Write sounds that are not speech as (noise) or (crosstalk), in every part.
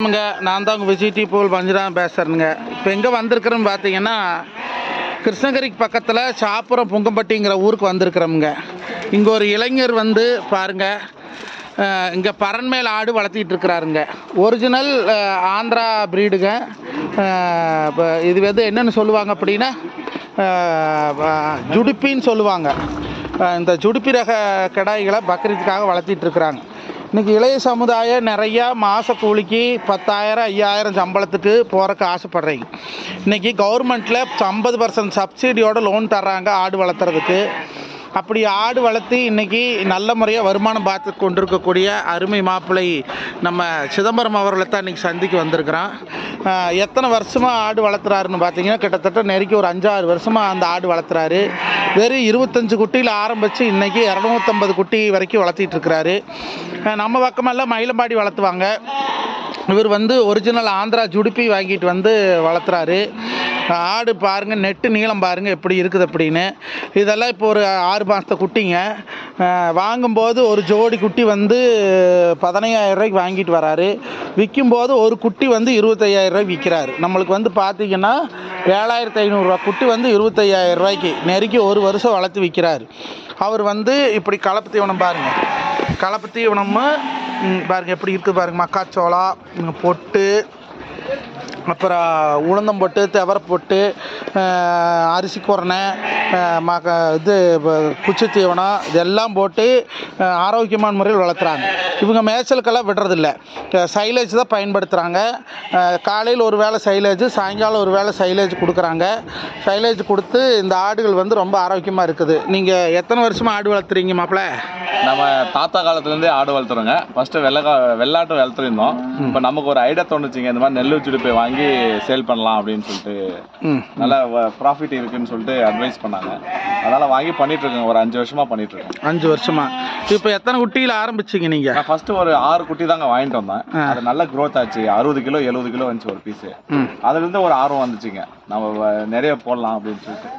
ஆமாங்க நான் தான் உங்கள் விஜய் டி போல் பஞ்சுராம் பேசுகிறேனுங்க இப்போ எங்கே வந்திருக்கிறோம்னு பார்த்தீங்கன்னா கிருஷ்ணகிரிக்கு பக்கத்தில் சாப்புரம் புங்கம்பட்டிங்கிற ஊருக்கு வந்திருக்கிறோமுங்க. இங்கே ஒரு இளைஞர் வந்து பாருங்கள் இங்கே பரண்மேல் ஆடு வளர்த்திட்டு இருக்கிறாருங்க. ஒரிஜினல் ஆந்திரா ப்ரீடுங்க இப்போ இது வந்து என்னென்னு சொல்லுவாங்க அப்படின்னா ஜுடுப்பின்னு சொல்லுவாங்க. இந்த ஜுடுப்பி ரக கிடாய்களை பக்ரீத்துக்காக வளர்த்திட்டு இருக்கிறாங்க. இன்னைக்கு இளைய சமுதாயம் நிறையா மாத கூலிக்கு பத்தாயிரம் ஐயாயிரம் சம்பளத்துக்கு போகிறக்கு ஆசைப்பட்றீங்க. இன்னைக்கு கவர்மெண்ட்டில் ஐம்பது பர்சன்ட் சப்சிடியோட லோன் தர்றாங்க ஆடு வளர்த்துறதுக்கு. அப்படி ஆடு வளர்த்து இன்னைக்கு நல்ல முறையாக வருமானம் பார்த்து கொண்டிருக்கக்கூடிய அருமை மாப்பிள்ளை நம்ம சிதம்பரம் அவர்களை தான் இன்னைக்கு சந்திக்க வந்திருக்கிறோம். எத்தனை வருஷமாக ஆடு வளர்த்துறாருன்னு பார்த்தீங்கன்னா கிட்டத்தட்ட நெருக்கி ஒரு அஞ்சாறு வருஷமாக அந்த ஆடு வளர்த்துறாரு. வெறும் இருபத்தஞ்சு குட்டியில் ஆரம்பித்து இன்றைக்கி இரநூத்தம்பது குட்டி வரைக்கும் வளர்த்திட்டு இருக்கிறாரு. நம்ம பக்கமெல்லாம் மயிலம்பாடி வளர்த்துவாங்க. இவர் வந்து ஒரிஜினல் ஆந்திரா ஜுடுப்பி வாங்கிட்டு வந்து வளர்த்துறாரு. ஆடு பாருங்கள் நெட்டு நீளம் பாருங்கள் எப்படி இருக்குது அப்படின்னு. இதெல்லாம் இப்போ ஒரு ஆறு மாதத்த குட்டிங்க. வாங்கும்போது ஒரு ஜோடி குட்டி வந்து பதினையாயிரம் ரூபாய்க்கு வாங்கிட்டு வராரு. விற்கும்போது ஒரு குட்டி வந்து இருபத்தையாயிரம் ரூபாய்க்கு விற்கிறாரு நம்மளுக்கு வந்து பார்த்தீங்கன்னா ஏழாயிரத்து ஐநூறுரூவா குட்டி வந்து இருபத்தையாயிரம் ரூபாய்க்கு நெருக்கி ஒரு வருஷம் வளர்த்து விற்கிறாரு அவர் வந்து இப்படி கலப்பு தீவனம் பாருங்கள் கலப்பு தீவனமும் பாருங்கள் எப்படி இருக்குது பாருங்க. மக்காச்சோளம் பொட்டு அப்புறம் உளுந்தம் போட்டு துவர போட்டு அரிசி குரணை மக இது குச்சி தீவனம் இதெல்லாம் போட்டு ஆரோக்கியமான முறையில் வளர்த்துறாங்க. இவங்க மேய்ச்சலுக்கெல்லாம் விடுறதில்ல. சைலேஜ் தான் பயன்படுத்துகிறாங்க காலையில் ஒரு வேளை சைலேஜ் சாயங்காலம் ஒரு வேளை சைலேஜ் கொடுக்குறாங்க. சைலேஜ் கொடுத்து இந்த ஆடுகள் வந்து ரொம்ப ஆரோக்கியமாக இருக்குது. நீங்கள் எத்தனை வருஷமாக ஆடு வளர்த்துறீங்க மாப்பிள்ள நம்ம தாத்தா காலத்துலேருந்தே ஆடு வளர்த்துறோங்க. ஃபர்ஸ்ட் வெள்ளக்கா வெள்ளாட்டு வளர்த்துருந்தோம். இப்போ நமக்கு ஒரு ஐடியா தோணுச்சுங்க இந்த மாதிரி நெல் வச்சுட்டு போய் வாங்கி சேல் பண்ணலாம் அப்படின்னு சொல்லிட்டு. நல்ல ப்ராஃபிட் இருக்குன்னு சொல்லிட்டு அட்வைஸ் பண்ணாங்க. அதனால வாங்கி பண்ணிட்டு இருக்கோங்க ஒரு அஞ்சு வருஷமா பண்ணிட்டு இருக்கோம் அஞ்சு வருஷமா. இப்போ எத்தனை குட்டியில் ஆரம்பிச்சிங்க நீங்கள் நான் ஃபர்ஸ்ட் ஒரு ஆறு குட்டி தாங்க வாங்கிட்டு வந்தேன். அது நல்ல growth ஆச்சு. அறுபது கிலோ எழுபது கிலோ வந்துச்சு ஒரு பீஸ் ம். அதுல இருந்து ஒரு ஆர்வம் வந்துச்சுங்க. நம்ம நிறைய போடலாம் அப்படின்னு சொல்லிட்டு.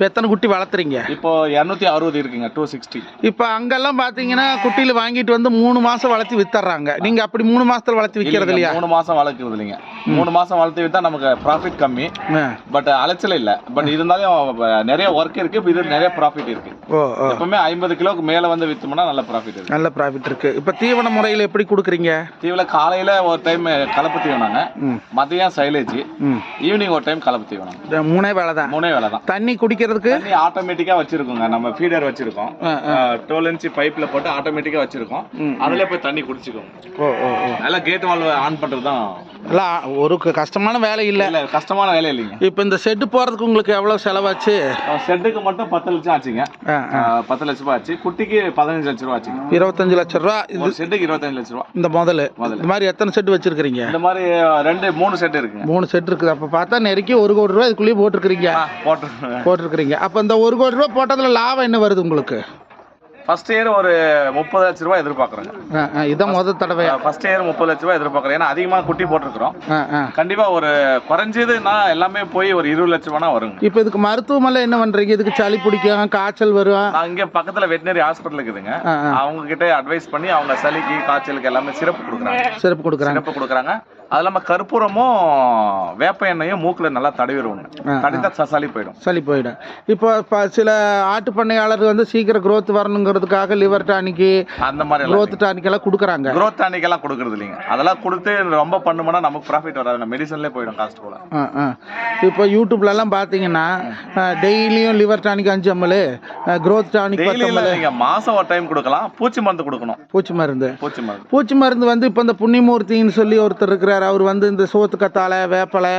இப்போ எத்தனை குட்டி வளர்த்துறீங்க? இப்போ இரநூத்தி அறுபது இருக்குங்க டூ சிக்ஸ்டி இப்போ அங்கெல்லாம் பார்த்தீங்கன்னா குட்டியில் வாங்கிட்டு வந்து மூணு மாதம் வளர்த்து வித்துறாங்க. நீங்கள் அப்படி மூணு மாதத்தில் வளர்த்து விற்கிறது இல்லையா? மூணு மாசம் வளர்க்குறது இல்லைங்க மூணு மாசம் வளர்த்து வித்தா நமக்கு ப்ராஃபிட் கம்மி. பட் அலைச்சல் இல்ல. பட் இருந்தாலும் நிறைய ஒர்க் இருக்கு இப்ப இது நிறைய ப்ராஃபிட் இருக்கு. எப்பவுமே ஐம்பது கிலோக்கு மேல வந்து வித்தோம்னா நல்ல ப்ராஃபிட் இருக்கு. நல்ல ப்ராஃபிட் இருக்குது இப்போ தீவன முறையில் எப்படி கொடுக்குறீங்க? தீவில காலையில ஒரு டைம் கலப்பு தீவனாங்க. மதியம் சைலேஜ் ஈவினிங் ஒரு டைம் கலப்பு தீவனம். மூணே வேலை தான். மூணே வேலை தான். தண்ணி குடிக்கிறதுக்கு தண்ணி ஆட்டோமேட்டிக்கா வச்சிருக்கோங்க. நம்ம ஃபீடர் வச்சிருக்கோம். டுவெல் இன்ச் பைப்ல போட்டு ஆட்டோமேட்டிக்கா வச்சிருக்கோம். அதுல போய் தண்ணி குடிச்சுக்கோங்க. ஓ ஓ ஓ. நல்லா கேட் வால்வ் ஆன் பண்றது தான் எல்லாம் ஒரு கஷ்டமான வேலை இல்லை. இல்ல கஷ்டமான வேலை இல்லைங்க. இப்போ இந்த செட்டு போகிறதுக்கு உங்களுக்கு எவ்வளோ செலவாச்சு? செட்டுக்கு மட்டும் பத்து லட்சம் ஆச்சுங்க. பத்து லட்ச ரூபாய் ஆச்சு. குட்டிக்கு பதினஞ்சு லட்ச ரூபா ஆச்சுங்க. இருபத்தஞ்சு லட்ச ரூபா. இது செட்டுக்கு இருபத்தஞ்சு லட்ச ரூபா இந்த முதல்ல. இந்த மாதிரி எத்தனை செட்டு வச்சுருக்கிறீங்க? இந்த மாதிரி ரெண்டு மூணு செட் இருக்குங்க. மூணு செட் இருக்குது. அப்போ பார்த்தா நெருக்கி ஒரு கோடி ரூபா இதுக்குள்ளேயே போட்டிருக்கிறீங்க. ஆ, போட்டு போட்டிருக்கிறீங்க அப்போ இந்த ஒரு கோடி ரூபா போட்டதில் லாபம் என்ன வருது உங்களுக்கு? ஃபர்ஸ்ட் இயர் ஒரு முப்பது லட்ச ரூபாய் எதிர்பார்க்குறேங்க. இதான் முதல் தடவையா ஃபர்ஸ்ட் இயர் முப்பது லட்ச ரூபாய் எதிர்பார்க்குறேன். ஏன்னா அதிகமாக குட்டி போட்டிருக்கிறோம். ஆ ஆ. கண்டிப்பா ஒரு குறைஞ்சதுன்னா எல்லாமே போய் ஒரு இருபது லட்ச ரூபானா வருங்க. இப்போ இதுக்கு மருத்துவமெல்லாம் என்ன பண்ணுறீங்க இதுக்கு சளி பிடிக்கும் காய்ச்சல் வரும்? இங்க பக்கத்துல வெட்டினரி ஹாஸ்பிட்டல் இருக்குதுங்க. அவங்க கிட்ட அட்வைஸ் பண்ணி அவங்க சளிக்கு காய்ச்சலுக்கு எல்லாமே சிறப்பு கொடுக்குறாங்க. சிறப்பு கொடுக்குறாங்க. சிறப்பு கொடுக்குறாங்க. அது இல்லாம கற்பூரமும் வேப்ப எண்ணெயும் மூக்குல நல்லா தடவிடுவோங்க. தடித்தா சளி போயிடும். சளி போயிடும். இப்போ இப்போ சில ஆட்டு பண்ணையாளர் வந்து சீக்கிரம் growth வரணுங்கிறதுக்காக லிவர் டானிக்கு அந்த மாதிரி growth டானிக் எல்லாம் கொடுக்குறாங்க. குரோத் அன்னைக்கெல்லாம் கொடுக்கறது இல்லைங்க. அதெல்லாம் கொடுத்து ரொம்ப பண்ணோம்னா நமக்கு ப்ராஃபிட் வராது. மெடிசன்லேயே போயிடும் காஸ்ட் ஆ இப்போ யூடியூப்லலாம் பார்த்தீங்கன்னா டெய்லியும் லிவர் டானிக் அஞ்சு எம்எல் growth டானிக் டெய்லி பத்து ml. நீங்க மாசம் ஒரு டைம் கொடுக்கலாம். பூச்சி மருந்து கொடுக்கணும். பூச்சி மருந்து. பூச்சி மருந்து. பூச்சி மருந்து வந்து இப்போ இந்த புண்ணியமூர்த்தின்னு சொல்லி ஒருத்தர் இருக்கிறார். அவர் வந்து இந்த சோத்து கத்தாழை வேப்பலை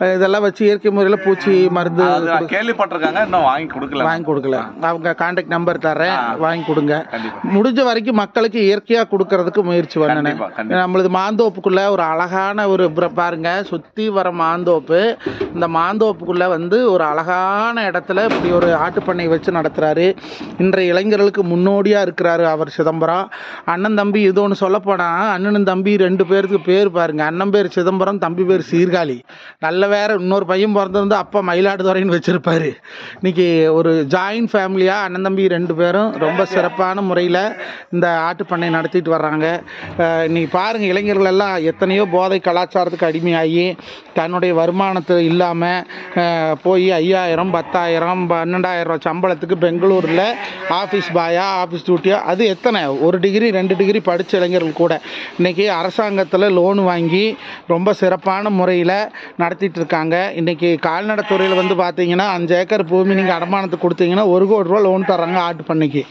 இதெல்லாம் வச்சு இயற்கை முறையில் பூச்சி மருந்து கேள்விப்பட்டிருக்காங்க இன்னும் வாங்கி கொடுக்கல. வாங்கி கொடுக்கல. அவங்க கான்டாக்ட் நம்பர் தரேன் வாங்கி கொடுங்க. முடிஞ்ச வரைக்கும் மக்களுக்கு இயற்கையாக கொடுக்கறதுக்கு முயற்சி பண்ணணும் நம்மளது மாந்தோப்புக்குள்ள ஒரு அழகான ஒரு பிர- பாருங்க சுற்றி வர மாந்தோப்பு. இந்த மாந்தோப்புக்குள்ள வந்து ஒரு அழகான இடத்துல இப்படி ஒரு ஆட்டுப்பண்ணை வச்சு நடத்துறாரு. இன்றைய இளைஞர்களுக்கு முன்னோடியா இருக்கிறாரு அவர் சிதம்பரம். அண்ணன் தம்பி இது ஒன்று சொல்லப்போனா அண்ணனும் தம்பி ரெண்டு பேருக்கு பேர் பாருங்க. அண்ணன் அண்ணன் பேர் சிதம்பரம் தம்பி பேர் சீர்காழி. நல்ல வேற இன்னொரு பையன் பிறந்திருந்து அப்பா மயிலாடுதுறைன்னு வச்சுருப்பாரு. இன்னைக்கு ஒரு ஜாயின்ட் ஃபேமிலியாக அண்ணன் தம்பி ரெண்டு பேரும் ரொம்ப சிறப்பான முறையில் இந்த ஆட்டுப்பண்ணை நடத்திட்டு வர்றாங்க. அஹ் இன்னைக்கு பாருங்கள் இளைஞர்கள் எல்லாம் எத்தனையோ போதை கலாச்சாரத்துக்கு அடிமையாகி தன்னுடைய வருமானத்தை இல்லாமல் போய் ஐயாயிரம் பத்தாயிரம் பன்னெண்டாயிரம் ரூபா சம்பளத்துக்கு பெங்களூரில் ஆஃபீஸ் பாயா ஆஃபீஸ் டியூட்டியா அது எத்தனை? ஒரு டிகிரி ரெண்டு டிகிரி படித்த இளைஞர்கள் கூட. இன்றைக்கி அரசாங்கத்தில் லோன் வாங்கி ரொம்ப சிறப்பான முறையில் நடத்திட்டு இருக்காங்க இன்றைக்கி கால்நடைத்துறையில் வந்து பார்த்தீங்கன்னா அஞ்சு ஏக்கர் பூமி நீங்கள் அடமானத்துக்கு கொடுத்தீங்கன்னா ஒரு கோடி ரூபா லோன் தர்றாங்க ஆட்டு பண்ணைக்கு.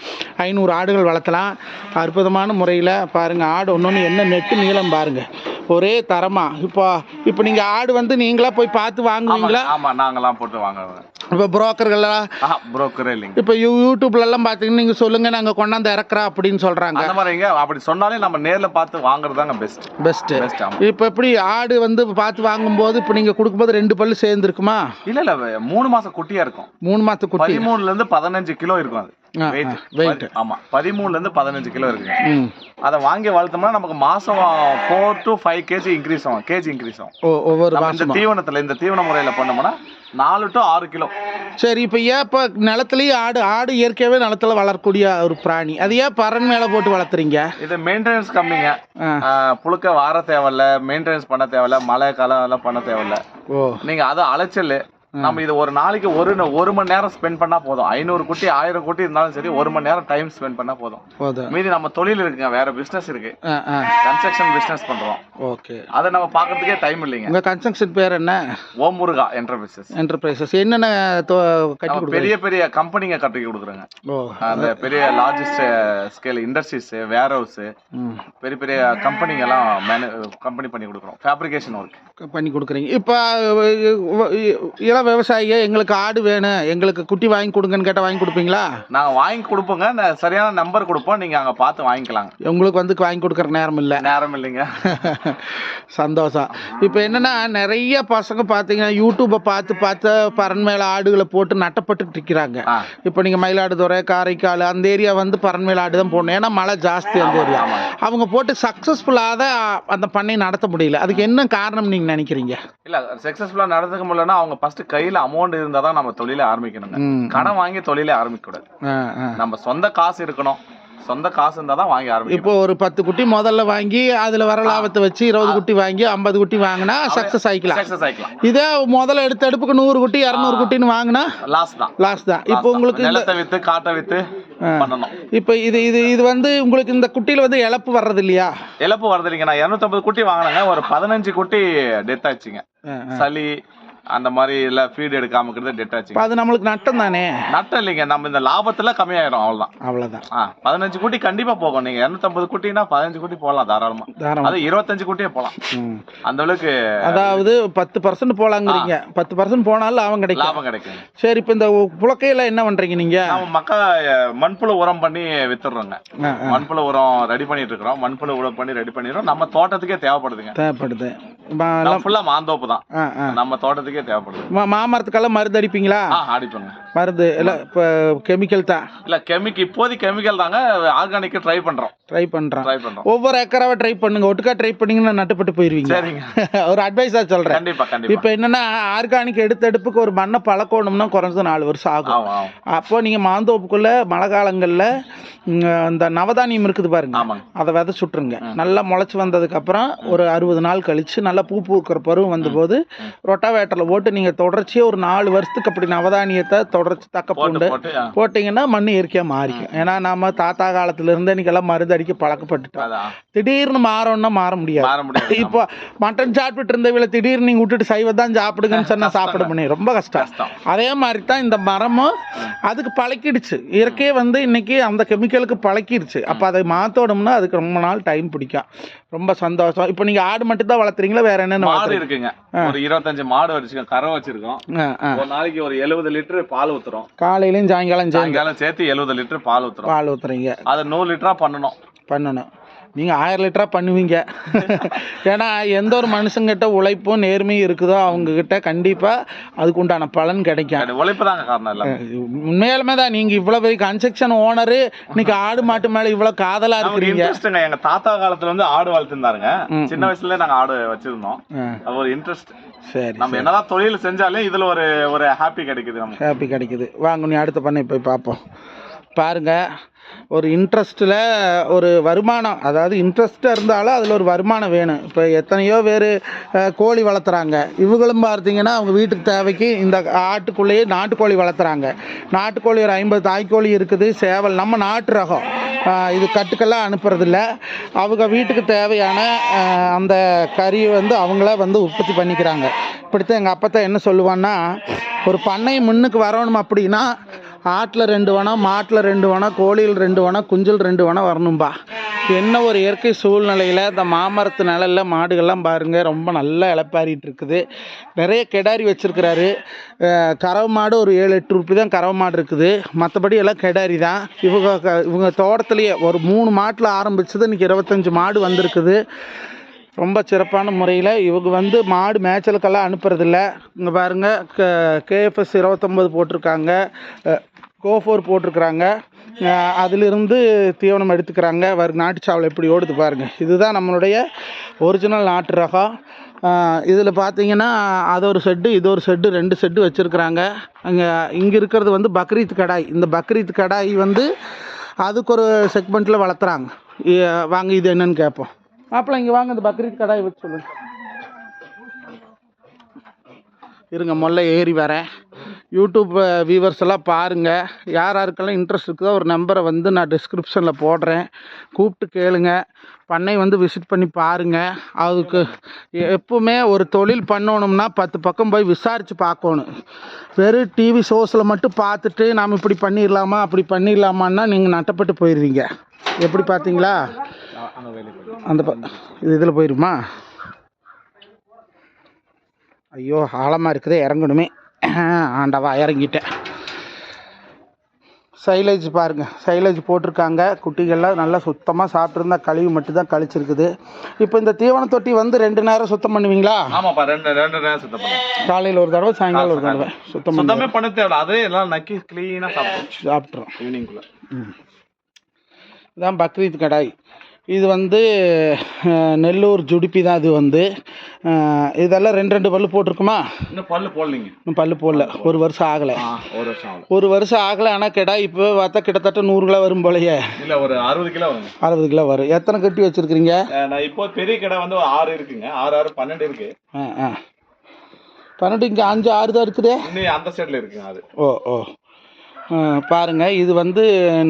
ஐநூறு ஆடுகள் வளர்த்தலாம். அற்புதமான முறையில் பாருங்கள் ஆடு ஒன்று ஒன்று என்ன நெட்டு நீளம் பாருங்கள் ஒரே தரமாக இப்போ இப்போ நீங்கள் ஆடு வந்து நீங்களா போய் பார்த்து வாங்குவீங்களா? ஆமா நாங்கெல்லாம் போட்டு வாங்குறோம். இப்போ புரோக்கர்கள்லாம் புரோக்கரே இல்லைங்க. இப்போ யூடியூப்லலாம் பார்த்தீங்கன்னா நீங்கள் சொல்லுங்கள் நாங்கள் கொண்டாந்து இறக்குறோம் அப்படின்னு சொல்கிறாங்க அந்த மாதிரிங்க அப்படி சொன்னாலே நம்ம நேர்ல பார்த்து வாங்குறது தாங்க பெஸ்ட் பெஸ்ட்டு இப்போ எப்படி ஆடு வந்து பார்த்து வாங்கும்போது இப்போ நீங்கள் கொடுக்கும்போது ரெண்டு பல்லு சேர்ந்துருக்குமா? இல்ல இல்ல மூணு மாசம் குட்டியா இருக்கும். மூணு மாதத்து குட்டி. பதிமூணுல இருந்து பதினஞ்சு கிலோ இருக்கும் அது. வெயிட். ஆமா பதிமூணுல இருந்து பதினஞ்சு கிலோ இருக்குங்க ம். அதை வாங்கி வளர்த்தோம்னா நமக்கு மாசம் four to five KG increase ஆகும் கேஜி இன்க்ரீஸ் ஆகும். ஒவ்வொரு இந்த தீவனத்துல இந்த தீவன முறையில பண்ணோம்னா நாலு டு ஆறு கிலோ. சரி இப்போ ஏன் இப்போ நிலத்துலேயும் ஆடு ஆடு இயற்கையாகவே நிலத்துல வளரக்கூடிய ஒரு பிராணி? அது ஏன் பறன் மேலே போட்டு வளர்த்துறீங்க? இது மெயின்டெனன்ஸ் கம்மிங்க புழுக்க வார தேவையில்ல மெயின்டெனன்ஸ் பண்ண தேவையில்ல மழை காலம் எல்லாம் பண்ண தேவையில்ல. ஓ. நீங்க அது அலைச்சல் நம்ம இது ஒரு நாளைக்கு ஒரு ஒரு மணி நேரம் ஸ்பெண்ட் பண்ணா போதும். ஐநூறு குட்டி ஆயிரம் குட்டி இருந்தாலும் சரி ஒரு மணி நேரம் டைம் ஸ்பெண்ட் பண்ணா போதும். மீதி நம்ம தொழில் இருக்குங்க வேற பிசினஸ் இருக்கு. கன்ஸ்ட்ரக்ஷன் பிசினஸ் பண்றோம். ஓகே. அதை நம்ம பாக்குறதுக்கே டைம் இல்லைங்க. உங்கள் கன்ஸ்ட்ரக்ஷன் பேர் என்ன? ஓம் முருகா என்டர்பிரைசஸ் என்டர்பிரைசஸ் என்னென்ன பெரிய பெரிய கம்பெனிங்க கட்டி கொடுக்குறோங்க. அந்த பெரிய largest scale industries warehouse பெரிய பெரிய கம்பெனிங்க எல்லாம் மேனு கம்பெனி பண்ணி கொடுக்குறோம். ஃபேப்ரிகேஷன் ஒர்க் பண்ணி கொடுக்குறீங்க. இப்போ இளம் விவசாயிங்க எங்களுக்கு ஆடு வேணும். எங்களுக்கு குட்டி வாங்கி கொடுங்கன்னு கேட்டால் வாங்கி கொடுப்பீங்களா? நாங்க வாங்கி கொடுப்போங்க. ந- சரியான நம்பர் கொடுப்போம். நீங்க அங்க பார்த்து வாங்கிக்கலாங்க. உங்களுக்கு வந்து வாங்கி கொடுக்குற நேரம் இல்லை. நேரம் இல்லைங்க. (laughs) சந்தோஷம். இப்போ என்னன்னா நிறைய பசங்க பார்த்தீங்கன்னா யூடியூப்பை பார்த்து பார்த்து பறன் மேலே ஆடுகளை போட்டு நட்டப்பட்டுக்கிட்டு இருக்கிறாங்க. இப்போ நீங்கள் மயிலாடுதுறை காரைக்கால் அந்த ஏரியா வந்து பறன் மேல் ஆடு தான் போடணும். ஏன்னா மழை ஜாஸ்தி அந்த ஏரியா. அவங்க போட்டு சக்ஸஸ்ஃபுல்லாக அந்த பண்ணை நடத்த முடியல. அதுக்கு என்ன காரணம் நீங்கள் நினைக்கிறீங்க? இல்ல சக்சஸ்ஃபுல்லா நடந்துக்க முடியலன்னா அவங்க ஃபர்ஸ்ட் கையில அமௌண்ட் இருந்தா தான் நம்ம தொழிலை ஆரம்பிக்கணுங்க. ம் கடன் வாங்கி தொழிலை ஆரம்பிக்க கூடாது நம்ம சொந்த காசு இருக்கணும். சொந்த காசு இருந்தா தான் வாங்கி ஆரம்பிக்கணும். இப்போ ஒரு பத்து குட்டி முதல்ல வாங்கி அதில் வர லாபத்தை வச்சு இருபது குட்டி வாங்கி ஐம்பது குட்டி வாங்கினா சக்ஸஸ் ஆகிக்கலாம் சக்சஸ் ஆயிக்கலாம். இதே முதல்ல எடுத்த அடுப்புக்கு நூறு குட்டி இரநூறு குட்டின்னு வாங்கினா லாஸ் தான். லாஸ் தான். இப்போ உங்களுக்கு நிலத்தை வித்து காட்டை வித்து இப்போ இது இது இது வந்து உங்களுக்கு இந்த குட்டியில் வந்து இழப்பு வர்றது இல்லையா? இழப்பு வருது இல்லைங்க. நான் இரநூத்தம்பது குட்டி வாங்கினேங்க. ஒரு பதினஞ்சு குட்டி டெத் ஆச்சுங்க. சளி அந்த மாதிரி இல்ல ஃபீட் எடுக்காம இருக்கிறது ஆச்சுங்க அது நம்மளுக்கு நட்டம் தானே? நட்டம் இல்லைங்க. நம்ம இந்த லாபத்துல கம்மியாயிரும் அவ்வளவுதான். அவ்வளோதான் ஆ பதினஞ்சு குட்டி கண்டிப்பா போகும். நீங்க இரநூத்தம்பது குட்டினா பதினஞ்சு குட்டி போடலாம் தாராளமா. அது இருபத்தஞ்சு குட்டியே போலாம். ம். அந்த அளவுக்கு அதாவது பத்து பர்சன்ட் போலாங்கிறீங்க. பத்து பர்சன்ட் போனாலும் லாபம் கிடைக்கும். லாபம் கிடைக்கும். சரி இப்போ இந்த புழக்கையில என்ன பண்றீங்க நீங்க? நம்ம மக்கா மண்புழு உரம் பண்ணி வித்துடுறோங்க. ஆ. மண்புழு உரம் ரெடி பண்ணிட்டு இருக்கிறோம் மண்புழு உரம் பண்ணி ரெடி பண்ணிடுறோம். நம்ம தோட்டத்துக்கே தேவைப்படுதுங்க. தேவைப்படுது. ஃபுல்லா மாந்தோப்பு தான். நம்ம தோட்டத்துக்கே தேவைப்படுது. மாமரத்துக்கெல்லாம் மருந்து அடிப்பீங்களா? அடிப்போங்க. மருந்து இல்லை இப்போ கெமிக்கல் தான். இல்ல கெமிக் இப்போதைக்கு கெமிக்கல் தாங்க ஆர்கானிக் ட்ரை பண்றோம். ட்ரை பண்ணுறேன் ட்ரை பண்றோம். ஒவ்வொரு ஏக்கராவை ட்ரை பண்ணுங்க. ஒட்டுக்கா ட்ரை பண்ணீங்கன்னா நட்டுப்பட்டு போயிருவீங்க. சரிங்க. (laughs) ஒரு அட்வைஸாக சொல்கிறேன் கண்டிப்பா கண்டிப்பா. இப்போ என்னன்னா ஆர்கானிக் எடுத்த எடுப்புக்கு ஒரு மண்ணை பழக்கணும்னா குறைஞ்சது நாலு வருஷம் ஆகும். அப்போ நீங்கள் மாந்தோப்புக்குள்ளே மழை காலங்களில் இந்த நவதானியம் இருக்குது பாருங்க. அதை விதை சுட்டுருங்க நல்லா முளைச்சி வந்ததுக்கப்புறம் ஒரு அறுபது நாள் கழித்து நல்லா பூ பூக்கிற பருவம் வந்தபோது ரொட்டாவேட்டரில் போட்டு நீங்கள் தொடர்ச்சியாக ஒரு நாலு வருஷத்துக்கு அப்படி நவதானியத்தை தொடர்ச்சி தக்க பூண்டு போட்டிங்கன்னா மண் இயற்கையாக மாறிக்கும். ஏன்னா நம்ம தாத்தா காலத்துலேருந்து இன்னைக்கெல்லாம் மருந்து அடிக்க பழக்கப்பட்டுட்டோம். திடீர்னு மாறோம்னா மாற முடியாது. இப்போ மட்டன் சாப்பிட்டுட்டு இருந்தவங்கள திடீர்னு நீங்கள் விட்டுட்டு சைவம் தான் சாப்பிடுங்கன்னு சொன்னால் சாப்பிட முடியும் ரொம்ப கஷ்டம். அதே மாதிரி தான் இந்த மரமும் அதுக்கு பழக்கிடுச்சு. இயற்கையே வந்து இன்னைக்கு அந்த கெமிக்கலுக்கு பழக்கிடுச்சு. அப்போ அதை மாற்றணும்னா அதுக்கு ரொம்ப நாள் டைம் பிடிக்கும். ரொம்ப சந்தோஷம். இப்போ நீங்கள் ஆடு மட்டும் தான் வளர்த்துறீங்களா? வேற என்னென்ன மாடு இருக்குங்க. ஒரு இருபத்தஞ்சு மாடு வச்சிருக்கோம் கரை வச்சிருக்கோம். ஒரு நாளைக்கு ஒரு எழுபது லிட்டர் பால் ஊத்துறோம். காலையிலையும் சாயங்காலம் சாயங்காலம் சேர்த்து எழுபது லிட்டர் பால் ஊத்துறோம். பால் ஊற்றுறீங்க அதை நூறு லிட்டரா பண்ணணும். பண்ணணும். நீங்கள் ஆயிரம் லிட்டராக பண்ணுவீங்க. ஏன்னா எந்த ஒரு மனுஷங்கிட்ட உழைப்பும் நேர்மையும் இருக்குதோ அவங்கக்கிட்ட கண்டிப்பாக அதுக்கு உண்டான பலன் கிடைக்கும். உழைப்பு தாங்க காரணம் இல்லை உண்மையாலுமே தான் நீங்கள் இவ்வளோ பெரிய கன்ஸ்ட்ரக்ஷன் ஓனரு இன்னைக்கு ஆடு மாட்டு மேலே இவ்வளோ காதலாக இருக்கிறீங்க. இன்ட்ரெஸ்ட்டுங்க எங்க தாத்தா காலத்துல வந்து ஆடு வளர்த்துருந்தாருங்க. சின்ன வயசுல நாங்க ஆடு வச்சிருந்தோம். ஒரு இன்ட்ரெஸ்ட் சரி நம்ம என்னதான் தொழில் செஞ்சாலும் இதுல ஒரு ஒரு ஹாப்பி கிடைக்குது நமக்கு. ஹாப்பி கிடைக்குது. வாங்க நீ அடுத்த பண்ணை போய் பார்ப்போம். பாருங்க ஒரு இன்ட்ரெஸ்ட்டில் ஒரு வருமானம் அதாவது இன்ட்ரெஸ்ட்டாக இருந்தாலும் அதில் ஒரு வருமானம் வேணும். இப்போ எத்தனையோ பேர் கோழி வளர்த்துறாங்க. இவங்களும் பார்த்தீங்கன்னா அவங்க வீட்டுக்கு தேவைக்கு இந்த ஆட்டுக்குள்ளேயே நாட்டுக்கோழி வளர்த்துறாங்க. நாட்டுக்கோழி ஒரு ஐம்பது தாய்க்கோழி இருக்குது சேவல் நம்ம நாட்டு ரகம். இது கட்டுக்கெல்லாம் அனுப்புறதில்ல. அவங்க வீட்டுக்கு தேவையான அந்த கறியை வந்து அவங்களே வந்து உற்பத்தி பண்ணிக்கிறாங்க. இப்படித்தான் எங்கள் அப்பா என்ன சொல்லுவான்னா ஒரு பண்ணை முன்னுக்கு வரணும் அப்படின்னா ஆட்டில் ரெண்டு வனம் மாட்டில் ரெண்டு வனம் கோழியில் ரெண்டு வனம் குஞ்சில் ரெண்டு வனம் வரணும்பா. என்ன ஒரு இயற்கை சூழ்நிலையில் இந்த மாமரத்து நிழல்ல மாடுகள்லாம் பாருங்கள் ரொம்ப நல்லா இழப்பாரிட்டு இருக்குது நிறைய கெடாரி வச்சுருக்கிறாரு. கறவை மாடு ஒரு ஏழு எட்டு ரூபி தான் கறவை மாடு இருக்குது. மற்றபடி எல்லாம் கெடாரி தான். இவங்க க- இவங்க தோட்டத்துலேயே ஒரு மூணு மாட்டில் ஆரம்பிச்சது இன்றைக்கி இருபத்தஞ்சி மாடு வந்திருக்குது. ரொம்ப சிறப்பான முறையில் இவங்க வந்து மாடு மேய்ச்சலுக்கெல்லாம் அனுப்புறதில்ல. இங்கே பாருங்கள் க கேஎஃப்எஸ் இருபத்தொம்பது போட்டிருக்காங்க. கோஃபோர் போட்டிருக்கிறாங்க. அதிலிருந்து தீவனம் எடுத்துக்கிறாங்க. வரும் நாட்டுச்சாவில் எப்படி ஓடுது பாருங்கள் இதுதான் நம்மளுடைய ஒரிஜினல் நாட்டு ரகம் இதில் பார்த்தீங்கன்னா அது ஒரு செட்டு இது ஒரு செட்டு ரெண்டு செட்டு வச்சுருக்குறாங்க. அங்கே இங்கே இருக்கிறது வந்து பக்ரீத் கடாய். இந்த பக்ரீத் கடாய் வந்து அதுக்கு ஒரு செக்மெண்ட்டில் வளர்த்துறாங்க. வாங்க இது என்னன்னு கேட்போம் மாப்பிள்ள இங்கே வாங்க இந்த பக்ரீத் கடாய் வச்சு சொல்லுங்கள் இருங்க முதல்ல ஏறி வரேன். யூடியூப் வியூவர்ஸ் எல்லாம் பாருங்கள் யார் யாருக்கெல்லாம் இன்ட்ரெஸ்ட் இருக்குதோ ஒரு நம்பரை வந்து நான் டிஸ்கிரிப்ஷனில் போடுறேன். கூப்பிட்டு கேளுங்க. பண்ணை வந்து விசிட் பண்ணி பாருங்கள் அதுக்கு எப்பவுமே ஒரு தொழில் பண்ணணும்னா பத்து பக்கம் போய் விசாரித்து பார்க்கணும். வெறும் டிவி ஷோஸில் மட்டும் பார்த்துட்டு நாம் இப்படி பண்ணிடலாமா அப்படி பண்ணிடலாமான்னா நீங்கள் நட்டப்பட்டு போயிடுவீங்க எப்படி பார்த்தீங்களா? அந்த ப இது இதில் போயிருமா? ஐயோ ஆழமாக இருக்குதே இறங்கணுமே. ஆண்டவா இறங்கிட்டேன். சைலேஜ் பாருங்கள் சைலேஜ் போட்டிருக்காங்க. குட்டிகள்லாம் நல்லா சுத்தமாக சாப்பிட்ருந்தா கழுவி மட்டும்தான் கழிச்சிருக்குது. இப்போ இந்த தீவன தொட்டி வந்து ரெண்டு நேரம் சுத்தம் பண்ணுவீங்களா? ஆமாப்பா ரெண்டு ரெண்டு நேரம் சுத்தம் பண்ணுவோம் காலையில் ஒரு தடவை சாயங்காலம் ஒரு தடவை சுத்தம் சுத்தமே பண்ண தேவை அதே எல்லாம் நக்கி கிளீனா சாப்பிடும் சாப்பிட்றோம் ஈவினிங்குள்ள இதான் பக்ரீத் கடாய். இது வந்து நெல்லூர் ஜுடிப்பி தான் இது வந்து. இதெல்லாம் ரெண்டு ரெண்டு பல்லு போட்டிருக்குமா? இன்னும் பல்லு போடலீங்க. இன்னும் பல்லு போடல. ஒரு வருஷம் ஆகலை. ஒரு வருஷம் ஆகும் ஒரு வருஷம் ஆகலை ஆனால் கிடாய் இப்போ பார்த்தா கிட்டத்தட்ட நூறு கிலோ வரும் போலயே. இல்ல ஒரு அறுபது கிலோ வருங்க. அறுபது கிலோ வரும். எத்தனை கட்டி வச்சுருக்கிறீங்க? நான் இப்போ பெரிய கடை வந்து ஆறு இருக்குங்க. ஆறு ஆறு பன்னெண்டு இருக்கு. ஆ ஆ. பன்னெண்டு இங்கே அஞ்சு ஆறு தான் இருக்குதே? அந்த சைடுல இருக்குங்க அது. ஓ ஓ. ஆ, பாருங்க இது வந்து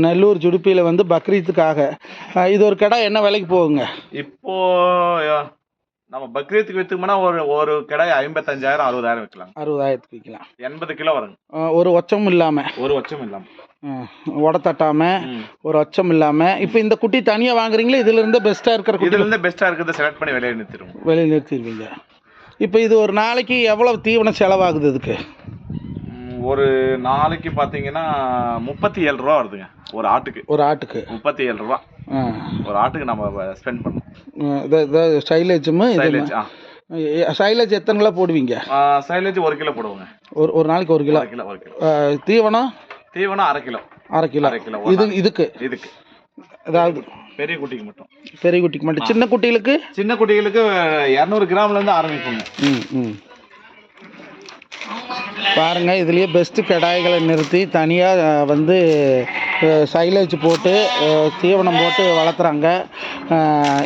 நெல்லூர் ஜுடிப்பியில் வந்து பக்ரீத்துக்காக. இது ஒரு கடை என்ன விலைக்கு போகுங்க? இப்போ நம்ம பக்ரீத்துக்கு வித்துக்கோம்னா ஒரு ஒரு கடை ஐம்பத்தஞ்சாயிரம் அறுபதாயிரம் விற்கலாம் அறுபதாயிரத்துக்கு விற்கலாம் எண்பது கிலோ வருங்க. ஆ, ஒரு ஒச்சம் இல்லாமல் ஒரு வருஷம் இல்லாம. உடத்தட்டாமல் ம். ஒரு ஒச்சம் இல்லாமல் இப்போ இந்த குட்டி தனியாக வாங்குறீங்களா? இதுல இருந்து பெஸ்ட்டாக இருக்கிற குட்டி? இதுல இருந்து பெஸ்டா இருக்கிறத செலக்ட் பண்ணி வெளியே நிறுத்திடுவோம். வெளியே நிறுத்திடுவீங்க. இப்போ இது ஒரு நாளைக்கு எவ்வளோ தீவனம் செலவாகுது இதுக்கு? ஒரு நாளைக்கு பாத்தீங்கன்னா முப்பத்தி ஏழு ரூபா வருதுங்க ஒரு ஆட்டுக்கு. ஒரு ஆட்டுக்கு. முப்பத்தி ஏழு ரூபா. ஒரு ஆட்டுக்கு நம்ம ஸ்பெண்ட் பண்ணணும். சைலேஜும் இது சைலேஜ் ஆ. சைலேஜ் எத்தனை கிலோ போடுவீங்க? சைலேஜ் ஒரு கிலோ போடுவோங்க. ஒரு ஒரு நாளைக்கு ஒரு கிலோ? கிலோ ஒரு கிலோ. தீவனம்? தீவனம் அரை கிலோ. அரை கிலோ. அரை கிலோ இது இதுக்கு? இதுக்கு. அதாவது பெரிய குட்டிக்கு மட்டும். பெரிய குட்டிக்கு மட்டும். சின்ன குட்டிகளுக்கு? சின்ன குட்டிகளுக்கு இரநூறு கிராம்ல இருந்து ஆரம்பிப்போங்க. ம் ம். பாருங்கள் இதுலேயே பெஸ்ட்டு கடாய்களை நிறுத்தி தனியாக வந்து சைலேஜ் போட்டு தீவனம் போட்டு வளர்த்துறாங்க.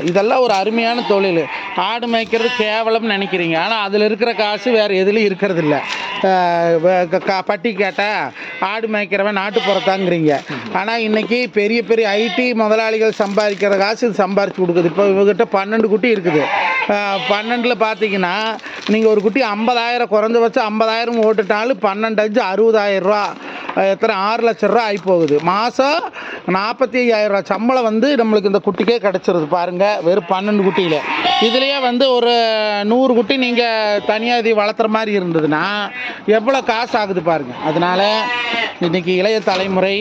இதெல்லாம் ஒரு அருமையான தொழில். ஆடு மேய்க்கிறது கேவலம்னு நினைக்கிறீங்க. ஆனால் அதில் இருக்கிற காசு வேறு எதுலேயும் இருக்கிறது இல்லை பட்டி கேட்டால் ஆடு மேய்க்கிறவன் நாட்டு புறத்தாங்கிறீங்க. ஆனால் இன்றைக்கி பெரிய பெரிய ஐடி முதலாளிகள் சம்பாதிக்கிற காசு இது சம்பாரிச்சு கொடுக்குது. இப்போ இவங்ககிட்ட பன்னெண்டு குட்டி இருக்குது. பன்னெண்டில் பார்த்தீங்கன்னா நீங்கள் ஒரு குட்டி ஐம்பதாயிரம் குறைஞ்சபட்சம் ஐம்பதாயிரம் ஓட்டுட்டாலும் பன்னெண்டு அஞ்சு அறுபதாயிரம் ரூபா. எத்தனை? ஆறு லட்ச ரூபா ஆகி போகுது மாதம் நாற்பத்தி ஐயாயிரம் ரூபா. சம்பளம் வந்து நம்மளுக்கு இந்த குட்டிக்கே கிடச்சிருது. பாருங்கள் வெறும் பன்னெண்டு குட்டியில். இதுலேயே வந்து ஒரு நூறு குட்டி நீங்கள் தனியாக இது வளர்த்துற மாதிரி இருந்ததுன்னா எவ்வளோ காசு ஆகுது பாருங்கள் அதனால் இன்றைக்கி இளைய தலைமுறை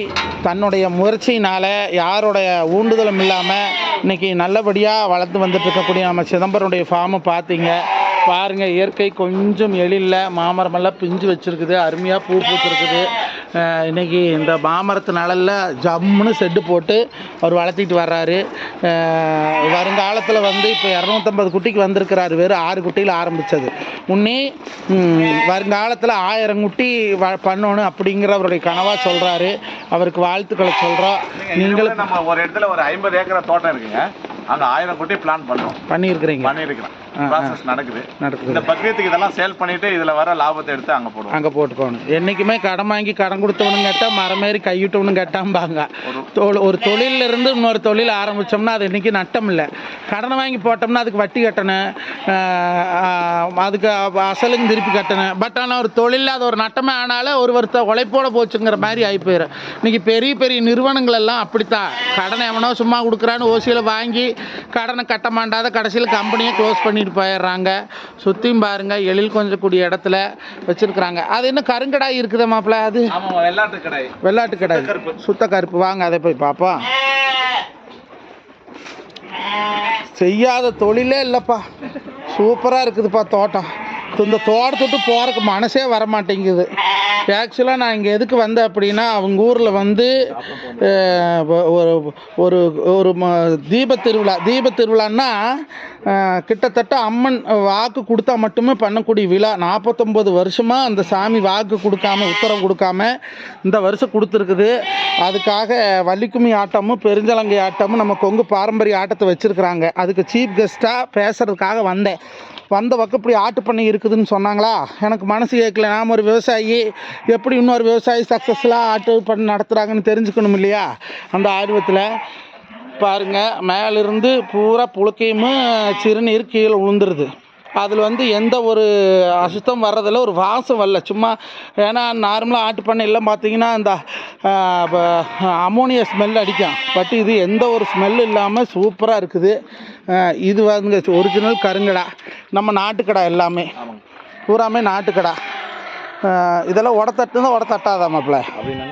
தன்னுடைய முயற்சியினால் யாருடைய ஊண்டுதலும் இல்லாமல் இன்னைக்கு நல்லபடியாக வளர்த்து வந்துட்டு இருக்கக்கூடிய நம்ம சிதம்பரனுடைய ஃபார்மை பார்த்தீங்க. பாருங்கள் இயற்கை கொஞ்சம் எழில்ல மாமரமெல்லாம் பிஞ்சு வச்சுருக்குது அருமையாக பூ பூத்துருக்குது. அஹ் இன்னைக்கு இந்த மாமரத்து நிழல்ல ஜம்முன்னு செட்டு போட்டு அவர் வளர்த்திட்டு வர்றாரு. வருங்காலத்தில் வந்து இப்போ இரநூத்தம்பது குட்டிக்கு வந்திருக்கிறாரு. வெறும் ஆறு குட்டியில் ஆரம்பித்தது உன்னி வருங்காலத்தில் ஆயிரம் குட்டி வ பண்ணணும் அப்படிங்கிற அவருடைய கனவாக சொல்கிறாரு அவருக்கு வாழ்த்துக்களை சொல்கிறோம் நீங்களும் நம்ம ஒரு இடத்துல ஒரு ஐம்பது ஏக்கர் தோட்டம் இருக்குங்க. அங்க ஆயிரம் குட்டி பிளான் பண்றோம் பண்ணியிருக்கிறீங்க. ஆ. ப்ராசஸ் நடக்குது. நடக்குது. இந்த பக்ரீத்துக்கு இதெல்லாம் சேல் பண்ணிட்டு இதுல வர லாபத்தை எடுத்து அங்க போடுவோம். அங்கே போட்டுக்கோணும். என்றைக்குமே கடன் வாங்கி கடன் கொடுத்தவனும் கேட்டால் மரமேறி கையிட்டவனும் கேட்டாம்பாங்க. தொழில் ஒரு தொழில்ல இருந்து இன்னொரு தொழில் ஆரம்பித்தோம்னா அது இன்றைக்கி நட்டம் இல்லை கடனை வாங்கி போட்டோம்னா அதுக்கு வட்டி கட்டணும். அதுக்கு அசலுங்க திருப்பி கட்டணும். பட் ஆனால் ஒரு தொழிலில் அது ஒரு நட்டமே ஆனாலும் ஒரு ஒருத்த உழைப்போட போச்சுங்கிற மாதிரி ஆகி போயிடும் இன்றைக்கி பெரிய பெரிய நிறுவனங்கள் எல்லாம் அப்படித்தான். கடனை எவனோ சும்மா கொடுக்குறான்னு ஓசியில் வாங்கி கடனை கட்ட மாட்டாத கடைசியில் கம்பெனியை க்ளோஸ் பண்ணிட்டு போயிடுறாங்க. சுற்றியும் பாருங்கள் எழில் கொஞ்சம் கூடிய இடத்துல வச்சுருக்குறாங்க. அது என்ன கருங்கடாய் இருக்குது மாப்பிள்ள அது? வெள்ளாட்டு கடை வெள்ளாட்டு கடை சுத்த கருப்பு. வாங்க அதை போய் பார்ப்போம் செய்யாத தொழிலே இல்லைப்பா. சூப்பராக இருக்குதுப்பா தோட்டம். இந்த தோட்டத்தை விட்டு போகிறக்கு மனசே வர மாட்டேங்குது ஆக்சுவலாக நான் இங்கே எதுக்கு வந்தேன் அப்படின்னா அவங்க ஊரில் வந்து ஒரு ஒரு ஒரு ம- தீபத் திருவிழா தீப திருவிழான்னா கிட்டத்தட்ட அம்மன் வாக்கு கொடுத்தா மட்டுமே பண்ணக்கூடிய விழா. நாற்பத்தொம்பது வருஷமாக அந்த சாமி வாக்கு கொடுக்காம உத்தரவு கொடுக்காம இந்த வருஷம் கொடுத்துருக்குது. அதுக்காக வள்ளிக்கும்மி ஆட்டமும் பெருஞ்சலங்கை ஆட்டமும் நம்ம கொங்கு பாரம்பரிய ஆட்டத்தை வச்சுருக்குறாங்க. அதுக்கு சீஃப் கெஸ்ட்டாக பேசுகிறதுக்காக வந்தேன். வந்த பக்கம் இப்படி ஆட்டு பண்ணை இருக்குதுன்னு சொன்னாங்களா? எனக்கு மனசு கேட்கல. நாம் ஒரு விவசாயி எப்படி இன்னொரு விவசாயி சக்ஸஸ்ஃபுல்லாக ஆட்டு பண்ணை நடத்துகிறாங்கன்னு தெரிஞ்சுக்கணும் இல்லையா? அந்த ஆர்வத்தில் பாருங்க மேலிருந்து பூரா புழுக்கையும் சிறுநீர் கீழே விழுந்துருது. அதில் வந்து எந்த ஒரு அசுத்தம் வர்றதில்ல ஒரு வாசம் வரல. சும்மா ஏன்னா நார்மலாக ஆட்டு பண்ணை எல்லாம் பார்த்தீங்கன்னா இந்த அமோனியா ஸ்மெல் அடிக்கும். பட் இது எந்த ஒரு ஸ்மெல் இல்லாமல் சூப்பராக இருக்குது. இது வந்து ஒரிஜினல் கருங்கடா. நம்ம நாட்டுக்கடா எல்லாமே. பூராமே நாட்டுக்கடா. இதெல்லாம் உடத்தட்டு தான் உடத்தட்டாதான் மாப்பிள்ள? அப்படின்னா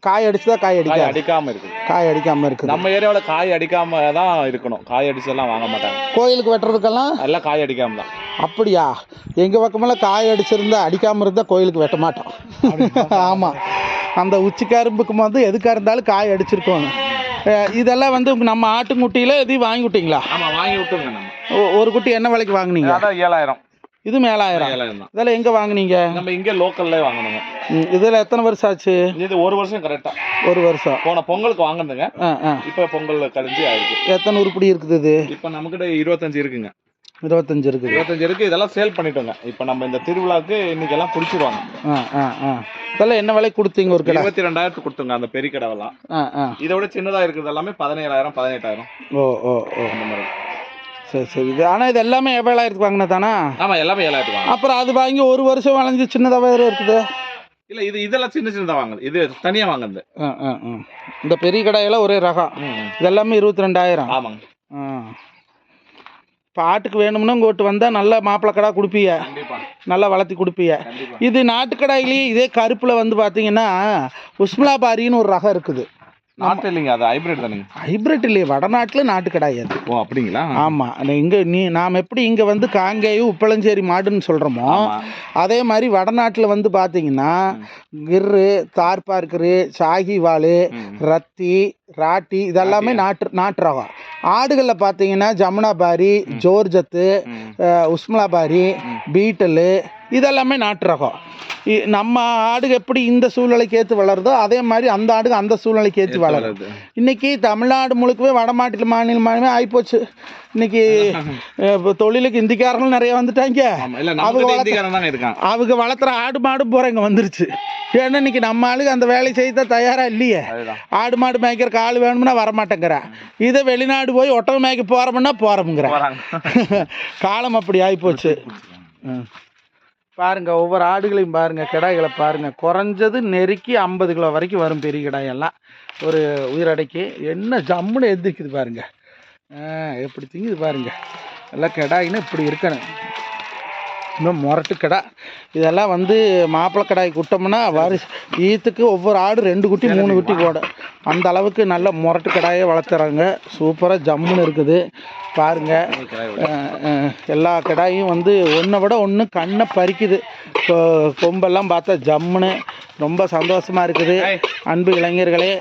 காய் அடிச்சுதான் காய் அடிக்காது. அடிக்காம இருக்குது. காய் அடிக்காமல் இருக்குது. நம்ம ஏரியாவுல காய் அடிக்காம தான் இருக்கணும். காய் அடிச்செல்லாம் வாங்க மாட்டாங்க. கோயிலுக்கு வெட்டுறதுக்கெல்லாம்? எல்லாம் காய் அடிக்காம தான். அப்படியா? எங்கள் பக்கமெல்லாம் காய் அடிச்சிருந்தா அடிக்காமல் இருந்தால் கோயிலுக்கு வெட்ட மாட்டோம். ஆமாம் அந்த உச்சி கரும்புக்கு வந்து எதுக்காக இருந்தாலும் காய் அடிச்சிருக்கோணும் அஹ் இதெல்லாம் வந்து நம்ம ஆட்டுங்குட்டியில் எதையும் வாங்கி விட்டீங்களா ஆமா வாங்கி ஒ- ஒரு குட்டி என்ன விலைக்கு வாங்குனீங்க? அதான் ஏழாயிரம். இது மேலாயிரம். ஏழாயிரம் தான். இதெல்லாம் எங்கே வாங்குனீங்க? நம்ம இங்கே லோக்கல்ல வாங்கணுங்க. ம், இதில் எத்தனை வருஷம் ஆச்சு? இது ஒரு வருஷம் கரெக்டா ஒரு வருஷம். போன பொங்கலுக்கு வாங்கினதுங்க. ஆ ஆ. இப்போ பொங்கல் கழிஞ்சு ஆயிருக்கு எத்தனை உருப்படி இருக்குது இது? இப்போ நம்மக்கிட்ட இருபத்தஞ்சு இருக்குங்க. இருபத்தஞ்சு இருக்குது. இருபத்தஞ்சு இருக்கு. இதெல்லாம் சேல் பண்ணிட்டோங்க. இப்போ நம்ம இந்த திருவிழாக்கு இன்னைக்கு எல்லாம் பிடிச்சிருவாங்க. ஆ ஆ ஆ. இதெல்லாம் என்ன விலைக்கு கொடுத்தீங்க ஒரு கடை? இருபத்தி ரெண்டாயிரத்துக்கு கொடுத்துங்க அந்த பெரிய கடவெல்லாம். ஆ ஆ. இதை விட சின்னதா இருக்கிறது எல்லாமே பதினேழாயிரம் பதினெட்டாயிரம். ஓ ஓ ஓ. அந்த மாதிரி. சரி சரி. இது ஆனால் இது எல்லாமே ஏழாயிரத்துக்கு வாங்கினா தானா? ஆமா எல்லாமே ஏழாயிரத்துக்கு வாங்க அப்புறம் அது வாங்கி ஒரு வருஷம் வளைஞ்சு சின்னதாக வேறு இருக்குது. இல்ல இது இதெல்லாம் சின்ன சின்னதா வாங்குது இது தனியா வாங்குது ஆ ஆ இந்த பெரிய கடையெல்லாம் ஒரே ரகம் இது எல்லாமே இருபத்தி ரெண்டாயிரம் ஆமாங்க. ஆ. இப்போ ஆட்டுக்கு வேணும்னா இங்கோட்டு வந்தால் நல்ல மாப்பிளை கடை கொடுப்பீங்க நல்லா வளர்த்தி கொடுப்பீங்க இது நாட்டுக்கடாயிலேயே இதே கருப்பில் வந்து பார்த்தீங்கன்னா உஸ்மலாபாரின்னு ஒரு ரகம் இருக்குது. நாட்டு இல்லைங்க அது ஹைபிரிட் தானுங்க. ஹைபிரிட் இல்லையே வடநாட்டில் நாட்டுக்கடாய் அது. ஓ அப்படிங்களா? ஆமாம் இங்கே நீ நாம் எப்படி இங்கே வந்து காங்கேயம் உப்பளஞ்சேரி மாடுன்னு சொல்கிறோமோ. அதே மாதிரி வடநாட்டில் வந்து பார்த்தீங்கன்னா கிர்ரு தார்பார்க்கரு சாகிவால். ரத்தி ராட்டி இதெல்லாமே நாட்டு நாட்டு ரகம் ஆடுகளில் பார்த்தீங்கன்னா ஜமுனாபாரி ஜோர்ஜத்து உஸ்மலாபாரி பீட்டலு இதெல்லாமே நாட்டு ரகம் நம்ம ஆடுக எப்படி இந்த சூழ்நிலைக்கு ஏற்று வளருதோ அதே மாதிரி அந்த ஆடுக அந்த சூழ்நிலைக்கு ஏற்று வளருது. இன்னைக்கு தமிழ்நாடு முழுக்கவே வடமாட்டில் மாநிலமாகவே ஆகிப்போச்சு இன்னைக்கு (laughs) தொழிலுக்கு இந்திக்காரங்களும் நிறைய வந்துட்டாங்க. அவங்க அவங்க வளர்த்துற ஆடு மாடு பூரா இங்கே வந்துருச்சு. ஏன்னா இன்னைக்கு நம்ம ஆளுங்க அந்த வேலை செய்ய தயாராக இல்லையே. ஆடு மாடு மேய்க்கிறக்கு ஆள் வேணும்னா வரமாட்டேங்கிற. இதை வெளிநாடு போய் ஒட்டக மேய்க்க போகிறோம்னா போகிறோம்ங்கிற போறாங்க. (laughs) காலம் அப்படி ஆகிப்போச்சு பாருங்க ஒவ்வொரு ஆடுகளையும் பாருங்க கிடாய்களை பாருங்க. குறைஞ்சது நெருக்கி ஐம்பது கிலோ வரைக்கும் வரும் பெரிய கிடாயெல்லாம். ஒரு உயிரடைக்கு என்ன ஜம்முன்னு எந்திக்குது பாருங்க. எப்படி திங்குது பாருங்க. எல்லாம் கிடாயின்னு இப்படி இருக்கணும். இன்னும் முரட்டு கடை. இதெல்லாம் வந்து மாப்பிள்ளை கடாய் குட்டோம்னா வரி ஈத்துக்கு ஒவ்வொரு ஆடு ரெண்டு குட்டி மூணு குட்டி போடும் அந்த அளவுக்கு நல்ல முரட்டு கடாயை வளர்த்துறாங்க. சூப்பராக ஜம்முன்னு இருக்குது. பாருங்க. அஹ், அஹ், எல்லா கடாயும் வந்து ஒன்றை விட ஒன்று கண்ணை பறிக்குது. கொம்பெல்லாம் பார்த்தா ஜம்முன்னு. ரொம்ப சந்தோஷமாக இருக்குது. அன்பு இளைஞர்களே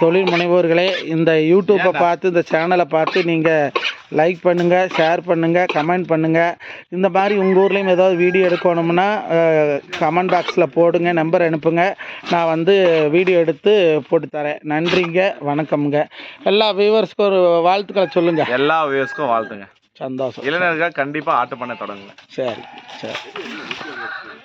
தொழில் முனைவோர்களே இந்த யூடியூப்பை பார்த்து இந்த சேனலை பார்த்து நீங்கள் லைக் பண்ணுங்கள் ஷேர் பண்ணுங்கள் கமெண்ட் பண்ணுங்கள் இந்த மாதிரி உங்கள் ஊர்லேயும் ஏதாவது வீடியோ எடுக்கணும்னா கமெண்ட் பாக்ஸில் போடுங்க நம்பர் அனுப்புங்க. நான் வந்து வீடியோ எடுத்து போட்டு தரேன். நன்றிங்க வணக்கம்ங்க. எல்லா வியூவர்ஸ்க்கும் ஒரு வாழ்த்துக்களை சொல்லுங்கள் எல்லா வியூஸ்க்கும் வாழ்த்துங்க. சந்தோஷம். இளைஞர்கள் கண்டிப்பா ஆட்டு பண்ண தொடங்குங்க. சரி சரி.